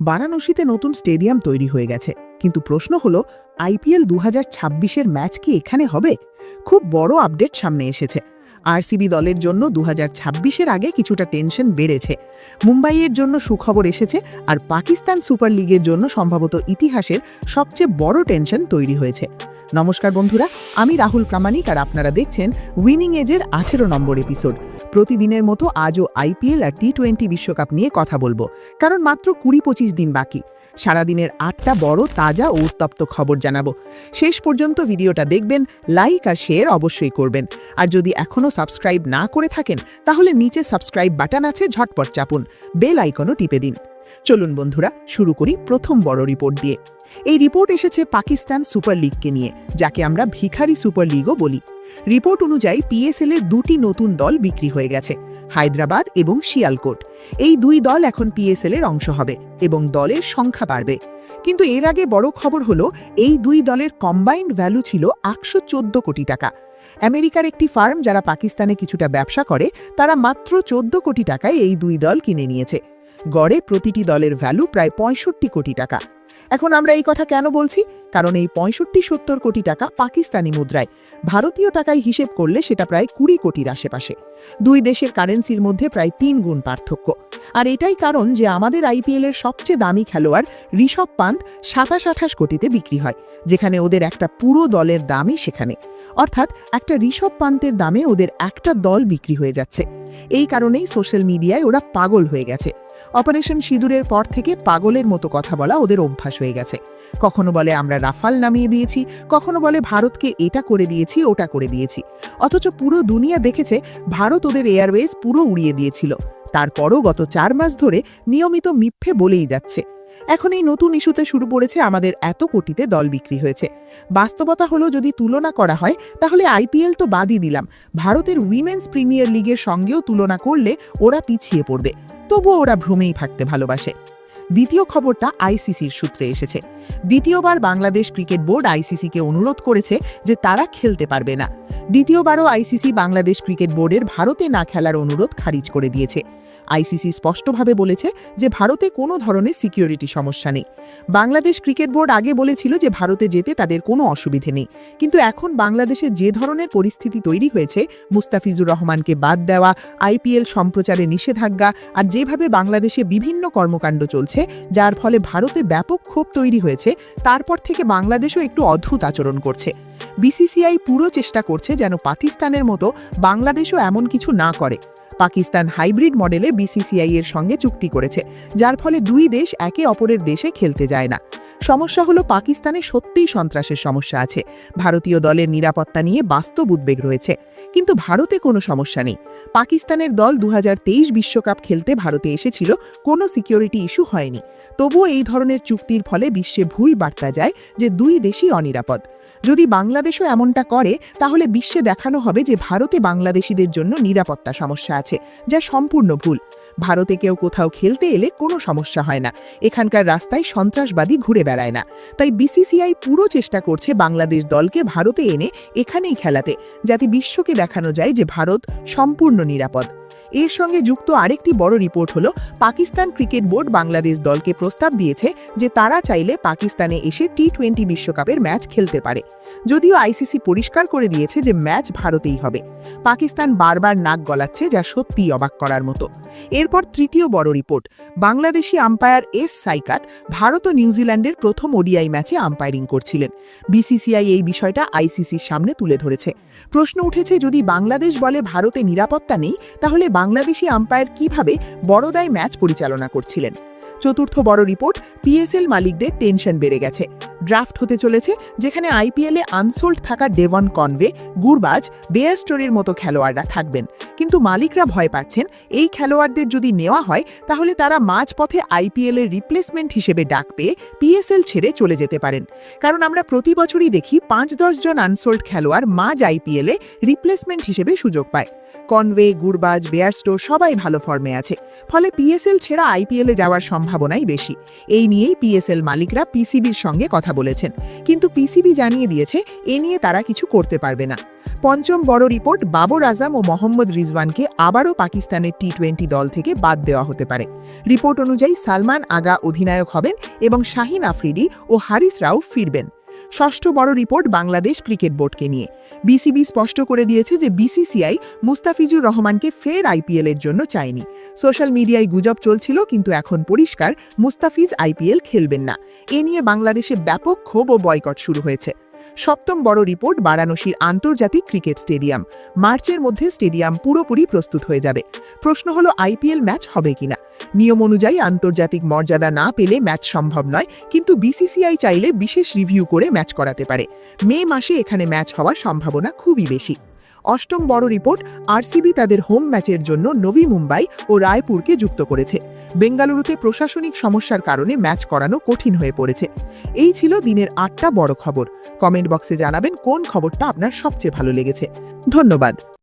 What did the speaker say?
বারাণসীতে নতুন স্টেডিয়াম তৈরি হয়ে গেছে। কিন্তু প্রশ্ন হলো আইপিএল দু হাজার ছাব্বিশের ম্যাচ কি এখানে হবে? খুব বড় আপডেট সামনে এসেছে। আরসিবি দলের জন্য দু হাজার ছাব্বিশের আগে কিছুটা টেনশন বেড়েছে। মুম্বাইয়ের জন্য সুখবর এসেছে আর পাকিস্তান সুপার লিগের জন্য সম্ভবত ইতিহাসের সবচেয়ে বড় টেনশন তৈরি হয়েছে। নমস্কার বন্ধুরা, আমি রাহুল প্রামাণিক আর আপনারা দেখছেন উইনিং এজের আঠেরো নম্বর এপিসোড। প্রতিদিনের মতো আজও আইপিএল আর টি টোয়েন্টি বিশ্বকাপ নিয়ে কথা বলব। কারণ মাত্র কুড়ি পঁচিশ দিন বাকি। সারাদিনের আটটা বড়, তাজা ও উত্তপ্ত খবর জানাব। শেষ পর্যন্ত ভিডিওটা দেখবেন, লাইক আর শেয়ার অবশ্যই করবেন। আর যদি এখনও সাবস্ক্রাইব না করে থাকেন, তাহলে নিচে সাবস্ক্রাইব বাটন আছে, ঝটপট চাপুন। বেল আইকনও টিপে দিন। চলুন বন্ধুরা, শুরু করি প্রথম বড় রিপোর্ট দিয়ে। এই রিপোর্ট এসেছে পাকিস্তান সুপার লিগকে নিয়ে, যাকে আমরা ভিখারি সুপার লিগও বলি। রিপোর্ট অনুযায়ী পিএসএল এর দুটি নতুন দল বিক্রি হয়ে গেছে, হায়দ্রাবাদ এবং শিয়ালকোট। এই দুই দল এখন পিএসএল এর অংশ হবে এবং দলের সংখ্যা বাড়বে। কিন্তু এর আগে বড় খবর হলো, এই দুই দলের কম্বাইন্ড ভ্যালু ছিল একশো চোদ্দ কোটি টাকা। আমেরিকার একটি ফার্ম যারা পাকিস্তানে কিছুটা ব্যবসা করে, তারা মাত্র চোদ্দ কোটি টাকায় এই দুই দল কিনে নিয়েছে। গড়ে প্রতিটি দলের ভ্যালু প্রায় পঁয়ষট্টি কোটি টাকা। এখন আমরা এই কথা কেন বলছি? কারণ এই পঁয়ষট্টি সত্তর কোটি টাকা পাকিস্তানি মুদ্রায়। ভারতীয় টাকায় হিসেব করলে সেটা প্রায় কুড়ি কোটির আশেপাশে। দুই দেশের কারেন্সির মধ্যে প্রায় তিন গুণ পার্থক্য। আর এটাই কারণ যে আমাদের আইপিএল এর সবচেয়ে দামি খেলোয়াড় ঋষভ পান্ত সাতাশ আঠাশ কোটিতে বিক্রি হয়, যেখানে ওদের একটা পুরো দলের দামই সেখানে। অর্থাৎ একটা ঋষভ পান্তের দামে ওদের একটা দল বিক্রি হয়ে যাচ্ছে। এই কারণেই সোশ্যাল মিডিয়ায় ওরা পাগল হয়ে গেছে। অপারেশন সিঁদুরের পর থেকে পাগলের মতো কথা বলা ওদের অভ্যাস হয়ে গেছে। কখনো বলে, আমরা রাফাল নামিয়ে দিয়েছি। কখনো বলে, ভারতকে এটা করে দিয়েছি, ওটা করে দিয়েছি। অথচ পুরো দুনিয়া দেখেছে, ভারত ওদের এয়ারওয়েজ পুরো উড়িয়ে দিয়েছিল। তারপরও গত চার মাস ধরে নিয়মিত মিথ্যে বলেই যাচ্ছে। এখন এই নতুন ইস্যুতে শুরু পড়েছে আমাদের এত কোটিতে দল বিক্রি হয়েছে। বাস্তবতা হলো, যদি তুলনা করা হয়, তাহলে আইপিএল তো বাদই দিলাম। ভারতের উইমেন্স প্রিমিয়ার লিগের সঙ্গেও তুলনা করলে ওরা পিছিয়ে পড়বে। তবুও ওরা ভ্রমেই থাকতে ভালোবাসে। দ্বিতীয় খবরটা আইসিসির সূত্রে এসেছে। দ্বিতীয়বার বাংলাদেশ ক্রিকেট বোর্ড আইসিসিকে অনুরোধ করেছে যে তারা খেলতে পারবে না। দ্বিতীয়বারও আইসিসি বাংলাদেশ ক্রিকেট বোর্ডের ভারতে না খেলার অনুরোধ খারিজ করে দিয়েছে। আইসিসি স্পষ্টভাবে বলেছে যে ভারতে কোনো ধরনের সিকিউরিটি সমস্যা নেই। বাংলাদেশ ক্রিকেট বোর্ড আগে বলেছিল যে ভারতে যেতে তাদের কোনো অসুবিধে নেই। কিন্তু এখন বাংলাদেশে যে ধরনের পরিস্থিতি তৈরি হয়েছে, মুস্তাফিজুর রহমানকে বাদ দেওয়া, আইপিএল সম্প্রচারে নিষেধাজ্ঞা আর যেভাবে বাংলাদেশে বিভিন্ন কর্মকাণ্ড চলছে, যার ফলে ভারতে ব্যাপক ক্ষোভ তৈরি হয়েছে। তারপর থেকে বাংলাদেশও একটু অদ্ভুত আচরণ করছে। বিসিসিআই পুরো চেষ্টা করছে যেন পাকিস্তানের মতো বাংলাদেশও এমন কিছু না করে। পাকিস্তান হাইব্রিড মডেলে বিসিসিআই এর সঙ্গে চুক্তি করেছে, যার ফলে দুই দেশ একে অপরের দেশে খেলতে যায় না। সমস্যা হলো পাকিস্তানে সত্যিই সন্ত্রাসের সমস্যা আছে। ভারতীয় দলের নিরাপত্তা নিয়ে বাস্তব উদ্বেগ রয়েছে। কিন্তু ভারতে কোনো সমস্যা নেই। পাকিস্তানের দল দু বিশ্বকাপ খেলতে ভারতে এসেছিল, কোনো সিকিউরিটি ইস্যু হয়নি। তবুও এই ধরনের চুক্তির ফলে বিশ্বে ভুল বার্তা যায় যে দুই দেশই অনিরাপদ। যদি বাংলাদেশও এমনটা করে, তাহলে বিশ্বে দেখানো হবে যে ভারতে বাংলাদেশিদের জন্য নিরাপত্তা সমস্যা আছে। যা সম্পূর্ণ ভুল। ভারতে কেউ কোথাও খেলতে এলে কোনো সমস্যা হয় না। এখানকার রাস্তায় সন্ত্রাসবাদী ঘুরে বেড়ায় না। তাই বিসিসিআই পুরো চেষ্টা করছে বাংলাদেশ দলকে ভারতে এনে এখানেই খেলাতে, যাতে বিশ্বকে দেখানো যায় যে ভারত সম্পূর্ণ নিরাপদ। এর সঙ্গে যুক্ত আরেকটি বড় রিপোর্ট হলো, পাকিস্তান ক্রিকেট বোর্ড বাংলাদেশ দলকে প্রস্তাব দিয়েছে যে তারা চাইলে পাকিস্তানে এসে টি টোয়েন্টি বিশ্বকাপের ম্যাচ খেলতে পারে। যদিও আইসিসি পরিষ্কার করে দিয়েছে যে ম্যাচ ভারতেই হবে। পাকিস্তান বারবার নাক গলাচ্ছে যা সত্যিই অবাক করার মতো। এরপর তৃতীয় বড় report, Bangladeshi umpire S Saikat Bharat ও নিউজিল্যান্ডের প্রথম ওডিআই ম্যাচে আম্পায়ারিং করছিলেন। বিসিসিআই এই বিষয়টা আইসিসির সামনে তুলে ধরেছে। প্রশ্ন উঠেছে, যদি বাংলাদেশ বলে ভারতে নিরাপত্তা নেই, তাহলে বাংলাদেশি আম্পায়ার কীভাবে বড়দায় ম্যাচ পরিচালনা করছিলেন? চতুর্থ বড় রিপোর্ট পিএসএল মালিকদের টেনশন বেড়ে গেছে। ড্রাফট হতে চলেছে, যেখানে আইপিএলে আনসোল্ড থাকা ডেভন কনভে গুরবাজ, বেয়ার স্টোরির মতো খেলোয়াড়রা থাকবেন। কিন্তু মালিকরা ভয় পাচ্ছেন, এই খেলোয়াড়দের যদি নেওয়া হয়, তাহলে তারা মাঝপথে আইপিএল এর রিপ্লেসমেন্ট হিসেবে ডাক পেয়ে পিএসএল ছেড়ে চলে যেতে পারেন। কারণ আমরা প্রতি বছরই দেখি পাঁচ দশ জন আনসোল্ড খেলোয়াড় মাঝ আইপিএলে রিপ্লেসমেন্ট হিসেবে সুযোগ পায়। কনওয়ে, গুরবাজ, বেয়ারস্টো সবাই ভালো ফর্মে আছে। ফলে পিএসএল ছেড়া আইপিএলে যাওয়ার সম্ভাবনাই বেশি। এই নিয়েই পিএসএল মালিকরা পিসিবির সঙ্গে কথা বলেছেন। কিন্তু পিসিবি জানিয়ে দিয়েছে, এ নিয়ে তারা কিছু করতে পারবে না। পঞ্চম বড় রিপোর্ট, বাবর আজম ও মোহাম্মদ রিজওয়ানকে আবারও পাকিস্তানের টি টোয়েন্টি দল থেকে বাদ দেওয়া হতে পারে। রিপোর্ট অনুযায়ী সালমান আগা অধিনায়ক হবেন এবং শাহিন আফ্রিদি ও হারিস রাও ফিরবেন। ষষ্ঠ বড় রিপোর্ট বাংলাদেশ ক্রিকেট বোর্ডকে নিয়ে। বিসিবি স্পষ্ট করে দিয়েছে যে বিসিসিআই মুস্তাফিজুর রহমানকে ফের আইপিএল এর জন্য চায়নি। সোশ্যাল মিডিয়ায় গুজব চলছিল, কিন্তু এখন পরিষ্কার মুস্তাফিজ আইপিএল খেলবেন না। এ নিয়ে বাংলাদেশে ব্যাপক ক্ষোভ ও বয়কট শুরু হয়েছে। সপ্তম বড় রিপোর্ট বারাণসীর আন্তর্জাতিক ক্রিকেট স্টেডিয়াম। মার্চের মধ্যে স্টেডিয়াম পুরোপুরি প্রস্তুত হয়ে যাবে। প্রশ্ন হলো আইপিএল ম্যাচ হবে কিনা? নিয়ম অনুযায়ী আন্তর্জাতিক মর্যাদা না পেলে ম্যাচ সম্ভব নয়, কিন্তু বিসিসিআই চাইলে বিশেষ রিভিউ করে ম্যাচ করাতে পারে। মে মাসে এখানে ম্যাচ হওয়ার সম্ভাবনা খুবই বেশি। অষ্টম বড় রিপোর্ট, আরসিবি তাদের হোম ম্যাচের জন্য নবী মুম্বাই ও রায়পুরকে যুক্ত করেছে। বেঙ্গালুরুতে প্রশাসনিক সমস্যার কারণে ম্যাচ করানো কঠিন হয়ে পড়েছে। এই ছিল দিনের আটটা বড় খবর। কমেন্ট বক্সে জানাবেন কোন খবরটা আপনার সবচেয়ে ভালো লেগেছে। ধন্যবাদ।